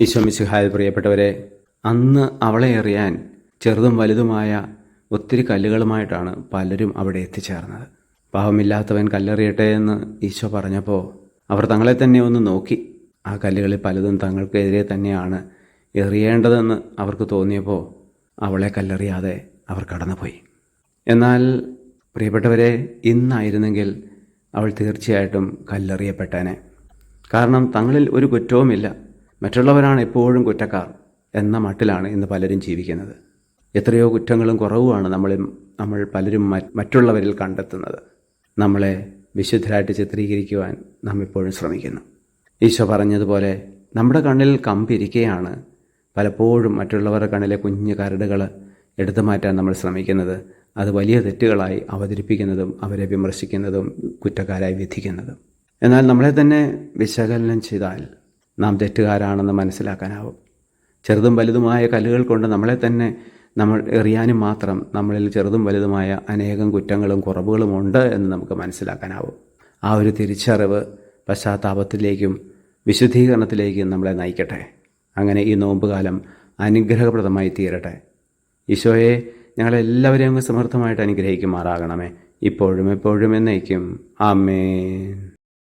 ഈശോമിശിഹായ പ്രിയപ്പെട്ടവരെ അന്ന് അവളെ എറിയാൻ ചെറുതും വലുതുമായ ഒത്തിരി കല്ലുകളുമായിട്ടാണ് പലരും അവിടെ എത്തിച്ചേർന്നത്. പാവമില്ലാത്തവൻ കല്ലെറിയട്ടെ എന്ന് ഈശോ പറഞ്ഞപ്പോൾ അവർ തങ്ങളെ തന്നെ ഒന്ന് നോക്കി. ആ കല്ലുകളിൽ പലതും തങ്ങൾക്കെതിരെ തന്നെയാണ് എറിയേണ്ടതെന്ന് അവർക്ക് തോന്നിയപ്പോൾ അവളെ കല്ലെറിയാതെ അവർ കടന്നുപോയി. എന്നാൽ പ്രിയപ്പെട്ടവരെ ഇന്നായിരുന്നെങ്കിൽ അവൾ തീർച്ചയായിട്ടും കല്ലെറിയപ്പെട്ടേനെ. കാരണം തങ്ങളിൽ ഒരു കുറ്റവുമില്ല. മറ്റുള്ളവരാണ് എപ്പോഴും കുറ്റക്കാർ എന്ന മട്ടിലാണ് ഇന്ന് പലരും ജീവിക്കുന്നത്. എത്രയോ കുറ്റങ്ങളും കുറവുമാണ് നമ്മൾ നമ്മൾ പലരും മറ്റുള്ളവരിൽ കണ്ടെത്തുന്നത്. നമ്മളെ വിശുദ്ധരായിട്ട് ചിത്രീകരിക്കുവാൻ നാം ഇപ്പോഴും ശ്രമിക്കുന്നു. ഈശോ പറഞ്ഞതുപോലെ നമ്മുടെ കണ്ണിൽ കമ്പിരിക്കുകയാണ് പലപ്പോഴും മറ്റുള്ളവരുടെ കണ്ണിലെ കുഞ്ഞു കരടുകൾ എടുത്തു മാറ്റാൻ നമ്മൾ ശ്രമിക്കുന്നത്. അത് വലിയ തെറ്റുകളായി അവതരിപ്പിക്കുന്നതും അവരെ വിമർശിക്കുന്നതും കുറ്റക്കാരായി വിധിക്കുന്നതും. എന്നാൽ നമ്മളെ തന്നെ വിശകലനം ചെയ്താൽ നാം തെറ്റുകാരാണെന്ന് മനസ്സിലാക്കാനാവും. ചെറുതും വലുതുമായ കല്ലുകൾ കൊണ്ട് നമ്മളെ തന്നെ നമ്മൾ എറിയാനും മാത്രം നമ്മളിൽ ചെറുതും വലുതുമായ അനേകം കുറ്റങ്ങളും കുറവുകളും ഉണ്ട് എന്ന് നമുക്ക് മനസ്സിലാക്കാനാവും. ആ ഒരു തിരിച്ചറിവ് പശ്ചാത്താപത്തിലേക്കും വിശുദ്ധീകരണത്തിലേക്കും നമ്മളെ നയിക്കട്ടെ. അങ്ങനെ ഈ നോമ്പുകാലം അനുഗ്രഹപ്രദമായി തീരട്ടെ. ഈശോയെ ഞങ്ങളെല്ലാവരെയും അങ്ങ് സമർത്ഥമായിട്ട് അനുഗ്രഹിക്കുമാറാകണമേ. ഇപ്പോഴും എപ്പോഴും എന്നേക്കും. ആമേൻ.